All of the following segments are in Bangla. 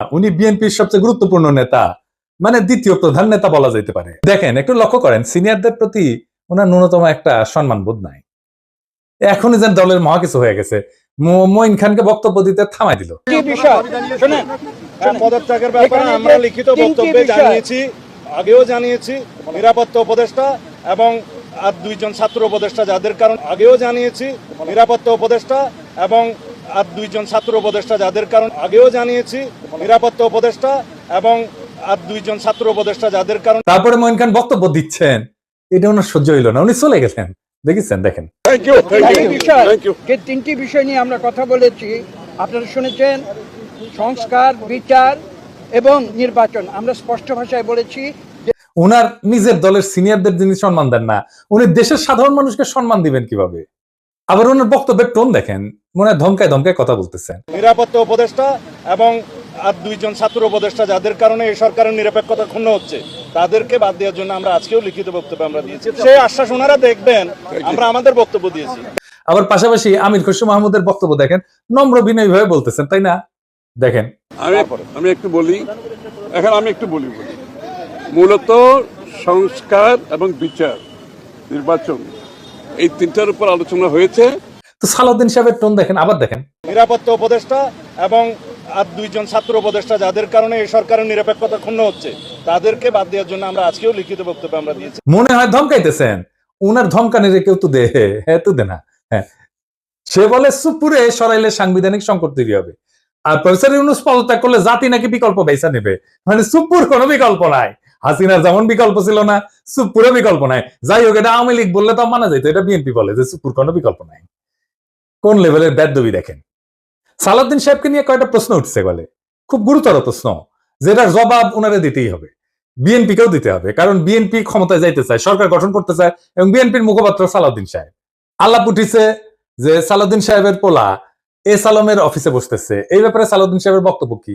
উনি বিএনপির সবচেয়ে গুরুত্বপূর্ণ নেতা মানে দ্বিতীয় প্রধান নেতা বলা যেতে পারে। দেখেন একটু লক্ষ্য করেন সিনিয়রদের প্রতি ওনার ন্যূনতম একটা সম্মান বোধ নাই। এখনই যেন দলের মহা কিছু হয়ে গেছে। মো- মঈন খানকে বক্তব্য দিতে থামাই দিল। কি বিষয়? শুনেন হ্যাঁ, পদত্যাগের ব্যাপারে আমরা লিখিত বক্তব্যে জানিয়েছি আগেও জানিয়েছি নিরাপত্তা উপদেষ্টা এবং আর দুইজন ছাত্র উপদেষ্টা যাদের কারণ আগেও জানিয়েছি নিরাপত্তা উপদেষ্টা এবং আর দুইজন ছাত্র উপদেষ্টা যাদের কারণ আগেও জানিয়েছি নিরাপত্তা উপদেষ্টা এবং আর দুইজন ছাত্র উপদেষ্টা যাদের কারণ তারপরে মঈন খান বক্তব্য দিচ্ছেন। এটা ওনার সহ্য হইল না উনি চলে গেছেন। দেখেছেন দেখেন। তিনটি বিষয় যে তিনটি বিষয় নিয়ে আমরা কথা বলেছি আপনারা শুনেছেন সংস্কার বিচার এবং নির্বাচন। আমরা স্পষ্ট ভাষায় বলেছি যে ওনার নিজের দলের সিনিয়রদের যিনি সম্মান দেন না উনি দেশের সাধারণ মানুষকে সম্মান দিবেন কীভাবে? আবার ওনার বক্তব্যের টোন দেখেন মনে হয় ধমকায় ধমকায় কথা বলতেছেন। নিরাপত্তা উপদেষ্টা এবং আর দুইজন ছাত্র উপদেষ্টা যাদের কারণে এই সরকারের নিরপেক্ষতা ক্ষুণ্ণ হচ্ছে তাদেরকে বাদ দেওয়ার জন্য আমরা আজকেও লিখিত বক্তব্য আমরা দিয়েছি। সেই আশ্বাস ওনারা দেখবেন আমরা আমাদের বক্তব্য দিয়েছি। আবার পাশাপাশি আমির খসরু মাহমুদের বক্তব্য দেখেন নম্র বিনয় ভাবে বলতেছেন তাই না? দেখেন। আমি আমি একটু বলি এখন আমি একটু বলি বলি। মূলত সংস্কার এবং বিচার নির্বাচন এই তিনটার উপর আলোচনা হয়েছে। তো সালাউদ্দিন সাহেবের টোন দেখেন আবার দেখেন। নিরাপত্তা উপদেষ্টা এবং আর দুইজন ছাত্র উপদেষ্টা যাদের কারণে এই সরকারের নিরপেক্ষতা ক্ষুণ্ণ হচ্ছে তাদেরকে বাদ দেওয়ার জন্য আমরা আজকেও লিখিত বক্তব্য আমরা দিয়েছি। মনে হয় ধমকাইতেছেন। উনার ধমকা ধমকানির কেউ তো দে হ্যাঁ তো দে না। হ্যাঁ। সে বলে সুপুরে সরাইলে সাংবিধানিক সংকট তৈরি হবে। আর প্রফেসর ইউনুস পদত্যাগ করলে জাতি নাকি বিকল্প বেসা নেবে। মানে সুপুর কোনো বিকল্প নাই। হাসিনার যেমন বিকল্প ছিল না সুপুরে বিকল্প নাই। যাই হোক, এটা আওয়ামী লীগ বললে তো মানা যেত এটা বিএনপি বলে যে সুপুর কোনো বিকল্প নাই। কোন লেভেলের বেদবি দেখেন? সালাউদ্দিন সাহেবকে নিয়ে কয়টা প্রশ্ন উঠছে বলে? খুব গুরুতর প্রশ্ন। যেটার জবাব ওনারে দিতেই হবে। বিএনপিকেও দিতে হবে, কারণ বিএনপি ক্ষমতায় যাইতে চায়, সরকার গঠন করতে চায়, এবং বিএনপির মুখপাত্র সালাউদ্দিন সাহেব। আল্লাহ উঠিছে যে সালাউদ্দিন সাহেবের পোলা এ সালমের অফিসে বসতেছে। এই ব্যাপারে সালাউদ্দিন সাহেবের বক্তব্য কি?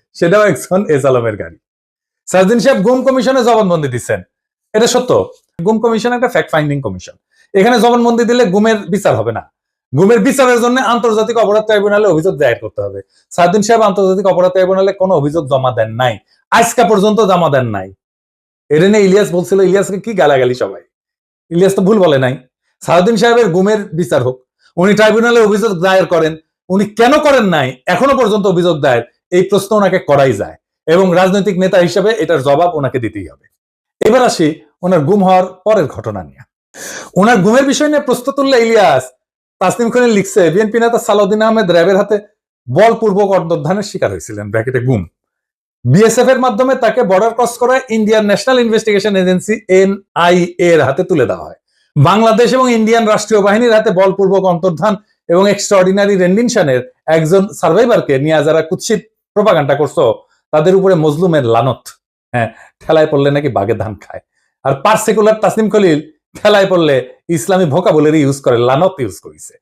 সেটাও একজন এ সালমের গাড়ি। সালাউদ্দিন সাহেব গুম কমিশনে জবানবন্দি দিচ্ছেন। এটা সত্য। গুম কমিশন একটা ফ্যাক্ট ফাইন্ডিং কমিশন। এখানে জবানবন্দি দিলে গুমের বিচার হবে না। গুমের বিচারের জন্য আন্তর্জাতিক অপরাধ ট্রাইব্যুনালে অভিযোগ দায়ের করতে হবে। সালাউদ্দিন সাহেব আন্তর্জাতিক অপরাধ ট্রাইব্যুনালে কোনো অভিযোগ জমা দেন নাই। আজকা পর্যন্ত জমা দেন নাই। এটা নিয়ে ইলিয়াস বলছিল, ইলিয়াসকে কি গালাগালি সবাই? ইলিয়াস তো ভুল বলে নাই। সালাউদ্দিন সাহেবের গুমের বিচার হোক। উনি ট্রাইব্যুনালে অভিযোগ দায়ের করেন। উনি কেন করেন নাই? এখনও পর্যন্ত অভিযোগ দায়ের। এই প্রশ্ন ওনাকে করাই যায় এবং রাজনৈতিক নেতা হিসেবে এটার জবাব ওনাকে দিতেই হবে। এবার আসি ওনার গুম হওয়ার পরের ঘটনা নিয়ে। ওনার গুমের বিষয় নিয়ে প্রশ্ন তুললে ইলিয়াস তাসনিম খানের লিখছে, বিএনপি নেতা সালাউদ্দিন আহমেদ র্যাবের হাতে বলপূর্বক অন্তর্ধানের শিকার হয়েছিলেন। ব্র্যাকেটে, গুম। বিএসএফ এর মাধ্যমে তাকে বর্ডার ক্রস করায় Indian national investigation agency NIA এর হাতে তুলে দেওয়া হয়। বাংলাদেশ এবং ইন্ডিয়ান রাষ্ট্রীয় বাহিনীর হাতে বলপূর্বক অন্তর্ধান এবং এক্সট্রাঅর্ডিনারি রেন্ডিনশনের একজন সার্ভাইভারকে নিয়ে যারা কুৎসিত প্রপাগান্ডা করছ তাদের উপরে মজলুমের লানত। হ্যাঁ ঠেলায় পড়লে নাকি বাগে ধান খায়। আর পার্সিকুলার তাসনিম খলিল ঠেলায় পড়লে ইসলামী ভোকাবুলারি ইউজ করে লানত ইউজ করেছে।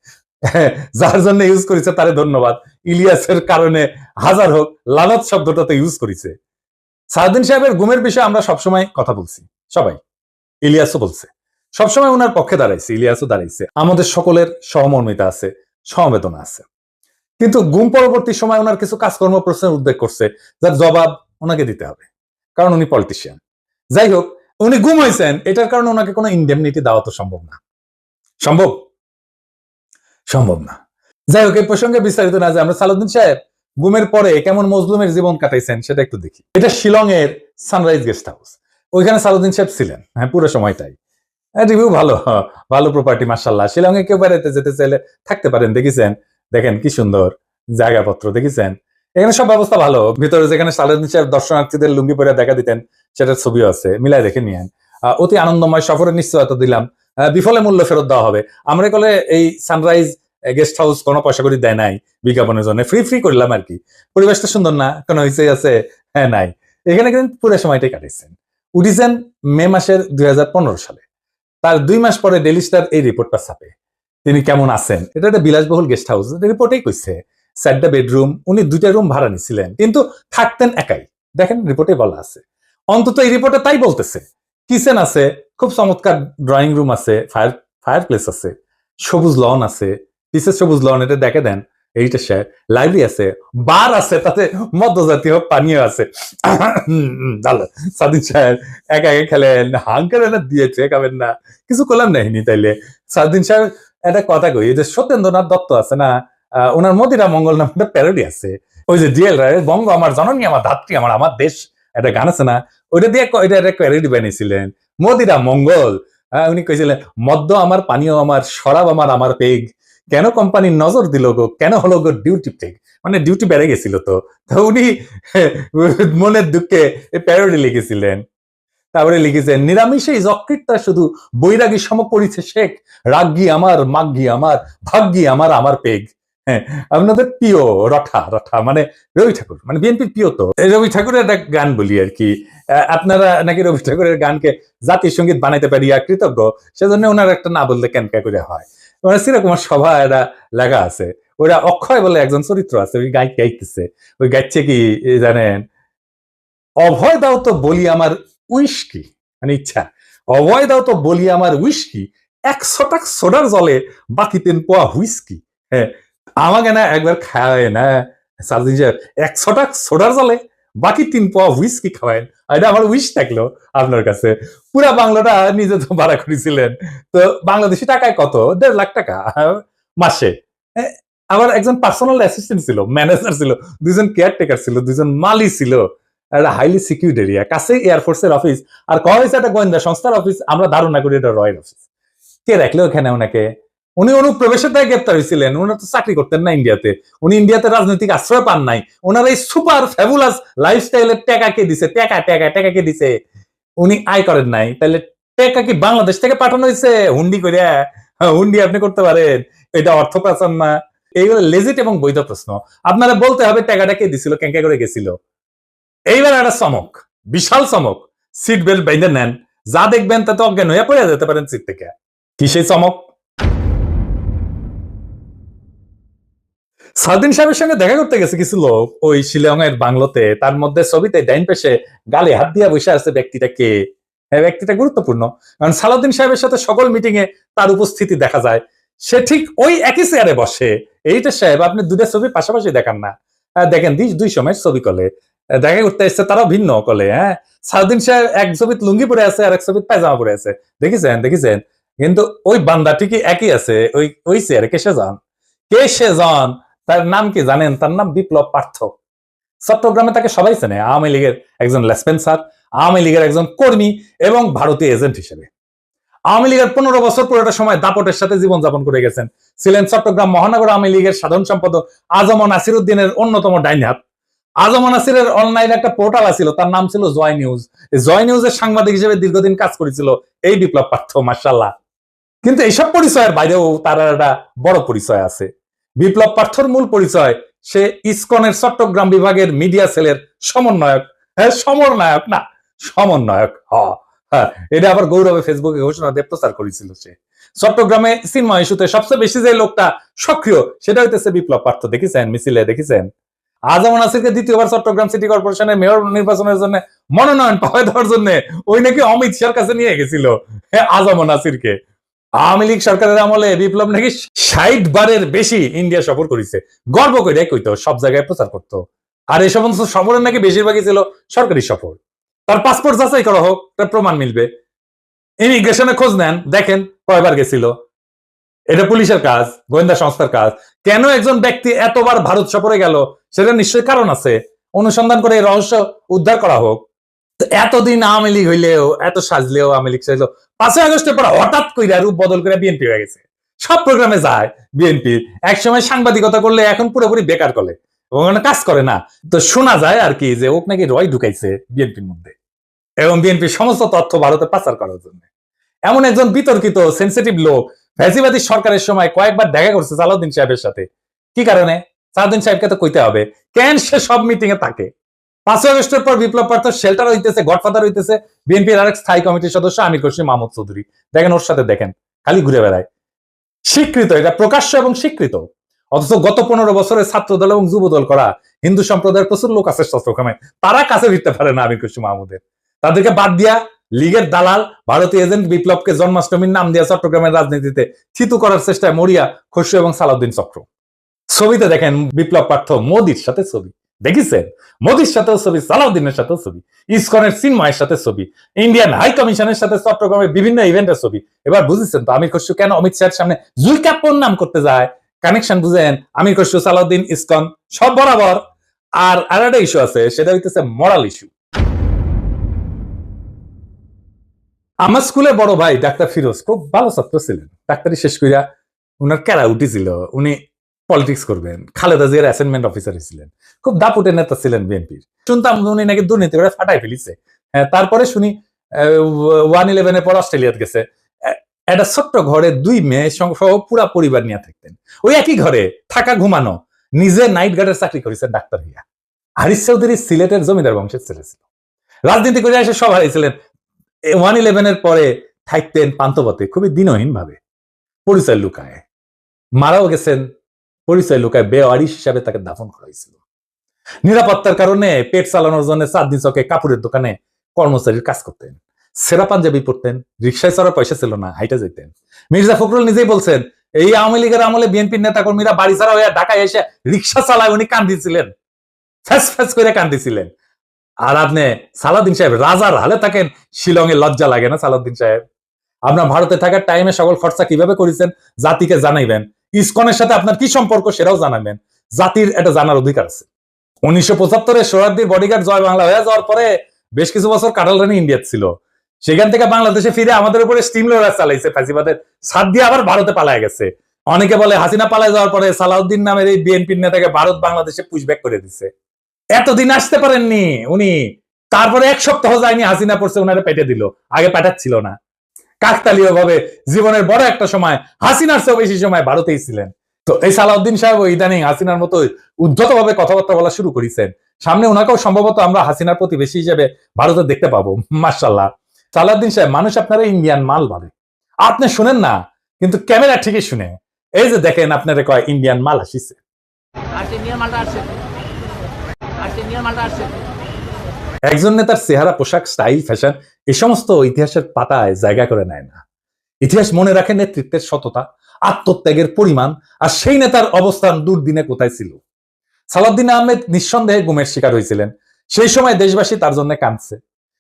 হ্যাঁ, যার জন্য ইউজ করেছে তারে ধন্যবাদ। ইলিয়াসের কারণে হাজার হোক লানত শব্দটা তো ইউজ করেছে। সারাদিন সাহেবের গুমের বিষয়ে আমরা সবসময় কথা বলছি সবাই। ইলিয়াসও বলছে। সবসময় ওনার পক্ষে দাঁড়াইছে ইলিয়াসও দাঁড়াইছে। আমাদের সকলের সহমর্মিতা আছে সমবেদনা আছে। কিন্তু গুম পরবর্তী সময় ওনার কিছু কাজকর্ম প্রশ্নের উদ্বেগ করছে, যার জবাব ওনাকে দিতে হবে, কারণ উনি পলিটিশিয়ান যাই হোক, উনি গুম হয়েছেন, এটার কারণে ওনাকে কোনো ইন্ডেমনিটি দেওয়া তো সম্ভব না। সম্ভব? সম্ভব না। যাই হোক এই প্রসঙ্গে বিস্তারিত না যে আমরা সালাউদ্দিন সাহেব গুমের পরে কেমন মজলুমের জীবন কাটাইছেন সেটা একটু দেখি। এটা শিলং এর সানরাইজ গেস্ট হাউস ওইখানে সালাউদ্দিন সাহেব ছিলেন হ্যাঁ পুরো সময়টাই। রিভিউ ভালো ভালো প্রপার্টি মার্শাল্লাহ শিলং এ কেউ বেড়াতে যেতে চাইলে থাকতে পারেন, দেখেছেন? দেখেন কি সুন্দর জায়গাপত্র, দেখেছেন? এখানে সব ব্যবস্থা ভালো। ভিতরে যেখানে সালাউদ্দিন সাহেব দর্শনার্থীদের লুঙ্গি পরে দেখা দিতেন, সেটার ছবিও আছে। মিলাই দেখে নিয়েন। অতি আনন্দময় সফরের নিশ্চয়তা দিলাম। বিফলে মূল্য ফেরত দেওয়া হবে। আমরা কলে এই সানরাইজ গেস্ট হাউস কোনো পয়সা করে দেয় নাই বিজ্ঞাপনের জন্য। ফ্রি ফ্রি করলাম আর কি। পরিবেশটা সুন্দর না? কোনো হয়েছে আছে? হ্যাঁ নাই। এখানে কিন্তু পুরো সময়টাই কাটিয়েছেন উঠিছেন মে মাসের দুই হাজার পনেরো সালে। তার দুই মাস পরে ডেলি স্টার এই রিপোর্টটা ছাপে। তিনি কেমন আছেন? এটা একটা বিলাসবহুল গেস্ট হাউস রিপোর্টেই কইছে চারটা বেডরুম উনি দুইটা রুম ভাড়া নিছিলেন, কিন্তু থাকতেন একাই। দেখেন রিপোর্টে বলা আছে। অন্তত এই রিপোর্টে তাই বলতেছে। কিচেন আছে, খুব চমৎকার ড্রয়িং রুম আছে ফায়ার ফায়ার প্লেস আছে, সবুজ লন আছে পিসের সবুজ লন এটা দেখে দেন, এইটা স্যার লাইব্রেরি আছে বার আছে, তাতে মদ্যজাতীয় পানীয় আছে। সাদিন সাহেব একা একা খেলেন হাঙ্কার দিয়েছে, খাবেন না। কিছু করলাম নাইনি তাইলে। সাদিন সাহেব একটা কথা কই যে সত্যেন্দ্রনাথ দত্ত আছে না ওনার মদিরা মঙ্গল নামে একটা প্যারোডি আছে। ওই যে ডিএল রায় বঙ্গ আমার জননী আমার ধাত্রী আমার আমার দেশ একটা গান আছে না ওইটা দিয়ে ওইটা একটা প্যারোডি বানিয়েছিলেন। মদিরা মঙ্গল আহ, উনি কইছিলেন মদ্য আমার পানীয় আমার শরাব আমার আমার পেগ। কেন কোম্পানি নজর দিল গো? কেন হলো গো ডিউটি পেগ মানে ডিউটি বেড়ে গেছিল তো। উনি মনের দুঃখে প্যারোডি লিখেছিলেন। তারপরে লিখেছেন নিরামিষেই যকৃতটা শুধু বৈরাগী সম করিছে শেখ। রাগ্গি আমার, মাগ্গি আমার ভাগ্যি আমার আমার পেগ। হ্যাঁ আপনাদের প্রিয় রঠা রঠা মানে রবি ঠাকুর মানে বিএনপির প্রিয় তো। রবি ঠাকুরের একটা গান বলি আর কি। আপনারা নাকি রবি ঠাকুরের গানকে জাতীয় সংগীত বানাইতে পারিয়া কৃতজ্ঞ, সেজন্য ওনার একটা না বললে কেন করে হয়। মানে শ্রীকুমার সভা এটা লেখা আছে। ওরা অক্ষয় বলে একজন চরিত্র আছে, ওই গাই, গাইতেছে। ওই গাইছে কি জানেন, অভয় দাও তো বলি আমার উইস্কি মানে ইচ্ছা। অভয় দাও তো বলি আমার উইস্কি একশো টাক সোডার জলে বাকি তিন পোয়া হুইস্কি। হ্যাঁ আমাকে না একবার খাওয়ায় না সারদিন সাহেব একশো টাক সোডার জলে বাকি তিন পোয়া হুইস্কি খাওয়ায়। এটা আমার উইশ থাকল আপনার কাছে। পুরা বাংলাটা নিজে তো ভাড়া করেছিলেন। তো বাংলাদেশি টাকায় কত? দেড় লাখ টাকা মাসে। আমার একজন পার্সোনাল অ্যাসিস্ট্যান্ট ছিল ম্যানেজার ছিল, দুজন কেয়ারটেকার ছিল, দুজন মালি ছিল। একটা হাইলি সিকিউরিড এরিয়া কাছে এয়ারফোর্সের অফিস আর কয় হয়েছে একটা গোয়েন্দা সংস্থার অফিস আমরা ধারণা করি এটা রয়্যাল অফিস কে রাখল ওখানে ওনাকে? উনি অনুপ্রবেশের দায় গ্রেপ্তার হয়েছিলেন উনি তো চাকরি করতেন না ইন্ডিয়াতে উনি ইন্ডিয়াতে রাজনৈতিক আশ্রয় পান নাই। ওনার এই সুপার ফ্যাবুলাস লাইফস্টাইলের টাকা কে দিছে? টাকা টাকা টাকা কে দিছে? উনি আয় করেন নাই। তাহলে টাকা কি বাংলাদেশ থেকে পাঠানো হয়েছে হুন্ডি করে হ্যাঁ, হুন্ডি আপনি করতে পারেন। এটা অর্থ পাচার না। এইগুলো লেজিট এবং বৈধ প্রশ্ন। আপনারা বলতে হবে টাকাটা কে দিছিল কেঙ্কা করে গেছিল? এইবার একটা চমক, বিশাল চমক সিট বেল্ট বেঁধে নেন। যা দেখবেন তাতে অজ্ঞান হয়ে পড়ে যেতে পারেন সিট থেকে। কি সেই চমক? সালদিন সাহেবের সঙ্গে দেখা করতে গেছে কিছু লোক ওই শিলং এর বাংলোতে। তার মধ্যে ছবিতে ডাইন পেশে গালে হাত দিয়ে বসে আছে ব্যক্তিটা কে? হ্যাঁ ব্যক্তিটা গুরুত্বপূর্ণ, কারণ সালাউদ্দিন সাহেবের সাথে সকল মিটিং এ তার উপস্থিতি দেখা যায়। সে ঠিক ওই একই চেয়ারে বসে। এইটা সাহেব, আপনি দুটা ছবি পাশাপাশি দেখান না। দেখেন, দুই দুই সময় ছবি কলে। দেখা করতে এসছে, তারাও ভিন্ন কলে হ্যাঁ? সালাউদ্দিন সাহেব এক ছবিত লুঙ্গি পরে আছে আর এক ছবিত পায়জামা পরে আছে। দেখেছেন দেখেছেন? কিন্তু ওই বান্দা ঠিকই একই আছে, ওই ওই চেয়ারে কেসে যান? কে সে জন তার নাম কি জানেন? তার নাম বিপ্লব পার্থ। চট্টগ্রামে তাকে সবাই চেনে, আওয়ামী লীগের একজন লেসপেন্সার, আওয়ামী লীগের একজন কর্মী এবং ভারতীয় এজেন্ট হিসেবে। আওয়ামী লীগের পনেরো বছর পুরোটা সময় দাপটের সাথে জীবনযাপন করে গেছেন। ছিলেন চট্টগ্রাম মহানগর আওয়ামী লীগের সাধারণ সম্পাদক আজম নাসির উদ্দিনের অন্যতম ডাইন হাত আজম অনলাইন একটা পোর্টাল আছিল, তার নাম ছিল জয় নিউজ। জয় সাংবাদিক হিসেবে দীর্ঘদিন কাজ করেছিল এই বিপ্লব পার্থ মার্শাল্লাহ কিন্তু এইসব পরিচয়ের বাইরেও তার একটা বড় পরিচয় আছে। বিপ্লব পার্থর মূল পরিচয়, সে ইসকনের চট্টগ্রাম বিভাগের মিডিয়া সেলের সমন্বয়ক। হ্যাঁ সমন্বয়ক না, সমন্বয়ক, হ। হ্যাঁ এটা আবার গৌরবে ফেসবুকে ঘোষণা দিয়ে প্রচার করেছিল সে। চট্টগ্রামে সিনেমা ইস্যুতে সবচেয়ে বেশি যে লোকটা সক্রিয়, সেটা হইতেছে বিপ্লব পার্থ। দেখেছেন? মিছিলে দেখেছেন? আজম নাসিরকে দ্বিতীয়বার চট্টগ্রাম সিটি কর্পোরেশনের মেয়র নির্বাচনের জন্য মনোনয়ন পাওয়া দেওয়ার জন্য ওই নাকি অমিত শাহর কাছে নিয়ে গেছিল। হ্যাঁ, আজম নাসিরকে। আওয়ামী লীগ সরকারের আমলে বিপ্লব নাকি ষাট বারের বেশি ইন্ডিয়া সফর করেছে। গর্ব করে কইতো সব জায়গায় প্রচার করতো। আর এই সমস্ত সফরের নাকি বেশিরভাগই ছিল সরকারি সফর। তার পাসপোর্ট যাচাই করা হোক তার প্রমাণ মিলবে। ইমিগ্রেশনে খোঁজ নেন দেখেন কয়বার গেছিল। এটা পুলিশের কাজ, গোয়েন্দা সংস্থার কাজ। কেন একজন ব্যক্তি এতবার ভারত সফরে গেল সেটা নিশ্চয়ই কারণ আছে। অনুসন্ধান করে রহস্য উদ্ধার করা হোক। এতদিন আওয়ামী লীগ হইলেও, এত সাজলেও আওয়ামী লীগ সাজলেও, পাঁচই আগস্টের পর হঠাৎ কইরা রূপ বদল করে বিএনপি হয়ে গেছে। সব প্রোগ্রামে যায় বিএনপি। একসময় সাংবাদিকতা করলে এখন পুরোপুরি বেকার করে ওখানে কাজ করে না। তো শোনা যায় আর কি যে ওক নাকি রয় ঢুকাইছে বিএনপির মধ্যে। এবং বিএনপির সমস্ত তথ্য ভারতে পাচার করার জন্য। এমন একজন বিতর্কিত সেন্সিটিভ লোক ফ্যাসিবাদী সরকারের সময় কয়েকবার দেখা করছে সালাউদ্দিন সাহেবের সাথে। কি কারণে? সালাউদ্দিন সাহেবকে তো কইতে হবে। কেন সে সব মিটিং এ থাকে? পাঁচই আগস্টের পর বিপ্লব প্রার্থ শেল্টার হইতেছে গডফাদার হইতেছে, বিএনপির আরেক স্থায়ী কমিটির সদস্য আমির খুশি মাহমুদ চৌধুরী। দেখেন ওর সাথে দেখেন, খালি ঘুরে বেড়ায়। স্বীকৃত, এটা প্রকাশ্য এবং স্বীকৃত। অথচ গত পনেরো বছরে ছাত্র দল এবং যুব দল করা হিন্দু সম্প্রদায়ের প্রচুর লোক আছে চট্টগ্রামে তারা কাছে ফিরতে পারে না আমির খুশি মাহমুদের। তাদেরকে বাদ দিয়া লীগের দালাল ভারতীয় এজেন্ট বিপ্লবকে জন্মাষ্টমীর নাম দিয়া চট্টগ্রামের রাজনীতিতে থিতু করার চেষ্টায় মরিয়া, খসরু এবং সালাউদ্দিন চক্র। ছবিতে দেখেন বিপ্লব পার্থ মোদির সাথে ছবি। দেখেছেন? মোদির সাথেও ছবি, সালাউদ্দিনের সাথেও ছবি, ইসকনের সিনময়ের সাথে ছবি, ইন্ডিয়ান হাই কমিশনের সাথে চট্টগ্রামের বিভিন্ন ইভেন্টের ছবি। এবার বুঝেছেন তো, আমির খসরু কেন অমিত শাহের সামনে জুলকাপ্পর নাম করতে যায়? কানেকশন বুঝেন, আমির খসরু, সালাউদ্দিন, ইসকন, সব বরাবর। আর আর একটা ইস্যু আছে, সেটা হইতেছে মরাল ইস্যু আমার স্কুলে বড় ভাই ডাক্তার ফিরোজ খুব ভালো ছাত্র ছিলেন। ডাক্তারি শেষ করিয়া উনার ক্যারা উঠেছিল উনি পলিটিক্স করবেন। খালেদা জিয়ার অ্যাসাইনমেন্ট অফিসার ছিলেন। খুব দাপুটের নেতা ছিলেন বিএনপির। শুনতাম উনি নাকি দুর্নীতি করে ফাটাই ফেলিছে। হ্যাঁ, তারপরে শুনি ওয়ান ইলেভেনের পর অস্ট্রেলিয়াত গেছে। একটা ছোট্ট ঘরে দুই মেয়ে সহ পুরা পরিবার নিয়ে থাকতেন। ওই একই ঘরে থাকা ঘুমানো নিজে নাইট গার্ডের চাকরি করেছেন ডাক্তার হইয়া হারিস চৌধুরী সিলেটের জমিদার বংশের ছেলে ছিল। রাজনীতি করে এসে সব হারিয়েছিলেন ওয়ান ইলেভেনের পরে থাকতেন পান্তপথে খুবই দিনহীন ভাবে পরিচয় লুকায়। মারাও গেছেন, পরিচয় লুকায় বেওয়ারিশ হিসাবে তাকে দাফন করা হয়েছিল। নিরাপত্তার কারণে পেট চালানোর জন্য চাঁদনি চকে কাপড়ের দোকানে কর্মচারীর কাজ করতেন। সেরা পাঞ্জাবি পড়তেন রিক্সায় চড়ার পয়সা ছিল না, হাইটা যেতেন। মির্জা ফখরুল নিজেই বলছেন, এই আওয়ামী লীগের আমলে বিএনপির নেতা কর্মীরা বাড়ি ছাড়া হয়ে ঢাকায় এসে রিক্সা চালায় উনি কান্দিছিলেন। ফ্যাস ফ্যাস করে কান্দিছিলেন। আর আপনি সালাউদ্দিন সাহেব রাজার হালে থাকেন, শিলংয়ে লজ্জা লাগে না সালাউদ্দিন সাহেব? আপনার ভারতে থাকার টাইমে সকল খরচা কীভাবে করেছেন, জাতিকে জানাইবেন, ইসকনের সাথে আপনার কি সম্পর্ক সেটাও জানাবেন জাতির এটা জানার অধিকার আছে। উনিশশো পঁচাত্তরে সোহরাদ্দির বডিগার্ড জয় বাংলা হয়ে যাওয়ার পরে বেশ কিছু বছর কাটাল রানী ইন্ডিয়া ছিল। সেখান থেকে বাংলাদেশে ফিরে আমাদের উপরে স্টিম লোডার চালাইছে, ফাঁসিবাদের সাত দিয়ে আবার ভারতে পালায় গেছে। অনেকে বলে হাসিনা পালায় যাওয়ার পরে সালাউদ্দিন নামের এই বিএনপির নেতাকে ভারত বাংলাদেশে পুশব্যাক করে দিছে। এতদিন আসতে পারেননি উনি। তারপরে এক সপ্তাহ যায়নি, হাসিনা পড়ছে ওনারে পেটে দিল। আগে পাঠাচ্ছিল না। কাকতালীয় ভাবে জীবনের বড় একটা সময়, হাসিনার চেয়েও বেশি সময় ভারতেই ছিলেন। তো এই সালাউদ্দিন সাহেব ইদানিং হাসিনার মতো উদ্ধত ভাবে কথাবার্তা বলা শুরু করেছেন। সামনে ওনাকেও সম্ভবত আমরা হাসিনার প্রতিবেশী হিসেবে ভারতে দেখতে পাবো মার্শাল্লাহ সালাউদ্দিন সাহেব, মানুষ আপনারা ইন্ডিয়ান মাল ভাবে। আপনি শুনেন না, কিন্তু ক্যামেরা ঠিকই শুনে। এই যে দেখেন আপনারা কয় ইন্ডিয়ান মাল আসিছে। আসছে নিয়ে মালটা আসছে একজন নেতার চেহারা, পোশাক স্টাইল ফ্যাশন এই সমস্ত ইতিহাসের পাতায় জায়গা করে নেয় না। ইতিহাস মনে রাখে নেতৃত্বের সততা, আত্মত্যাগের পরিমাণ, আর সেই নেতার অবস্থান দুর্দিনে কোথায় ছিল? সালাউদ্দিন আহমেদ নিঃসন্দেহে গুমের শিকার হয়েছিলেন। সেই সময় দেশবাসী তার জন্য কাঁদছে।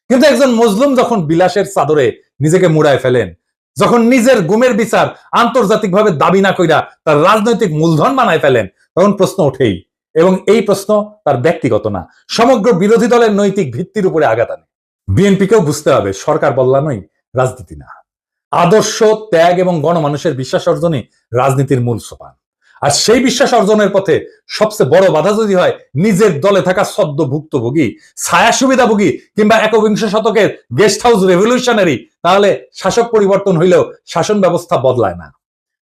কিন্তু একজন মজলুম যখন বিলাসের চাদরে নিজেকে মুড়ায় ফেলেন, যখন নিজের গুমের বিচার আন্তর্জাতিকভাবে দাবি না কইরা তার রাজনৈতিক মূলধন বানায় ফেলেন, তখন প্রশ্ন ওঠেই এবং এই প্রশ্ন তার ব্যক্তিগত না। সমগ্র বিরোধী দলের নৈতিক ভিত্তির উপরে আঘাত আনে। বিএনপিকেও বুঝতে হবে, সরকার বদলানোই রাজনীতি না। আদর্শ, ত্যাগ এবং গণমানুষের বিশ্বাস অর্জনই রাজনীতির মূল সোপান। আর সেই বিশ্বাস অর্জনের পথে সবচেয়ে বড় বাধা যদি হয়, নিজের দলে থাকা সদ্য ভুক্তভোগী ছায়া সুবিধাভোগী কিংবা একবিংশ শতকের গেস্ট হাউস রেভলিউশনারি, তাহলে শাসক পরিবর্তন হইলেও শাসন ব্যবস্থা বদলায় না।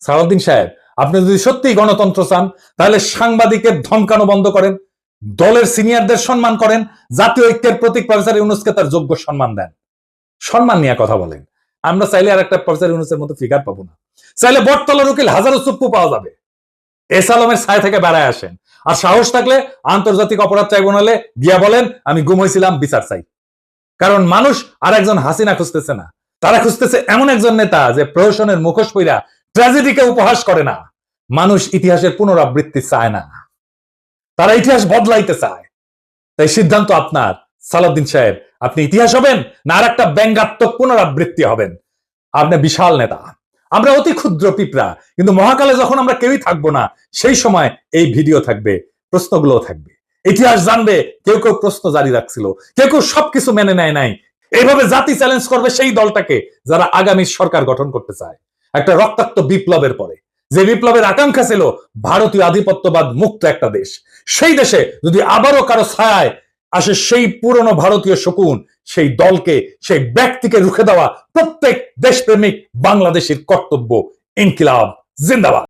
সালাউদ্দিন সাহেব আপনি যদি সত্যিই গণতন্ত্র চান, তাহলে সাংবাদিকের ধমকানো বন্ধ করেন, দলের সিনিয়রদের সম্মান করেন, জাতীয় ঐক্যের প্রতীক প্রফেসর ইউনুসকে তার যোগ্য সম্মান দেন। সম্মান নিয়ে কথা বলেন। আমরা চাইলে আর একটা প্রফেসর ইউনুসের মতো ফিগার পাবো না। চাইলে বটতলার উকিল হাজারো চুপ্পু পাওয়া যাবে। এস আলমের ছায় থেকে বেড়ায় আসেন। আর সাহস থাকলে আন্তর্জাতিক অপরাধ ট্রাইব্যুনালে গিয়া বলেন, আমি গুম হয়েছিলাম বিচার চাই। কারণ মানুষ আর একজন হাসিনা খুঁজতেছে না। তারা খুঁজতেছে এমন একজন নেতা যে প্রহসনের মুখোশ পইরা ট্র্যাজেডিকে উপহাস করে না। মানুষ ইতিহাসের পুনরাবৃত্তি চায় না। তারা ইতিহাস বদলাইতে চায়। তাই সিদ্ধান্ত আপনার। সালাউদ্দিন সাহেব, আপনি ইতিহাস হবেন না আর একটা ব্যঙ্গাত্মক পুনরাবৃত্তি হবেন? আপনি বিশাল নেতা। আমরা অতি ক্ষুদ্র পিঁপড়া, কিন্তু মহাকালে যখন আমরা কেউই থাকব না, সেই সময় এই ভিডিও থাকবে প্রশ্নগুলো থাকবে। ইতিহাস জানবে, কেউ কেউ প্রশ্ন জারি রাখছিল, কেউ কেউ সবকিছু মেনে নেয় নাই। এইভাবে জাতি চ্যালেঞ্জ করবে সেই দলটাকে যারা আগামী সরকার গঠন করতে চায়। একটা রক্তাক্ত বিপ্লবের পরে। যে বিপ্লবের আকাঙ্ক্ষা ছিল ভারতীয় আধিপত্যবাদ মুক্ত একটা দেশ। সেই দেশে যদি আবারও কারও ছায় আসে সেই পুরনো ভারতীয় শকুন, সেই দলকে, সেই ব্যক্তিকে রুখে দেওয়া প্রত্যেক দেশপ্রেমিক বাংলাদেশের কর্তব্য ইনকিলাব। জিন্দাবাদ।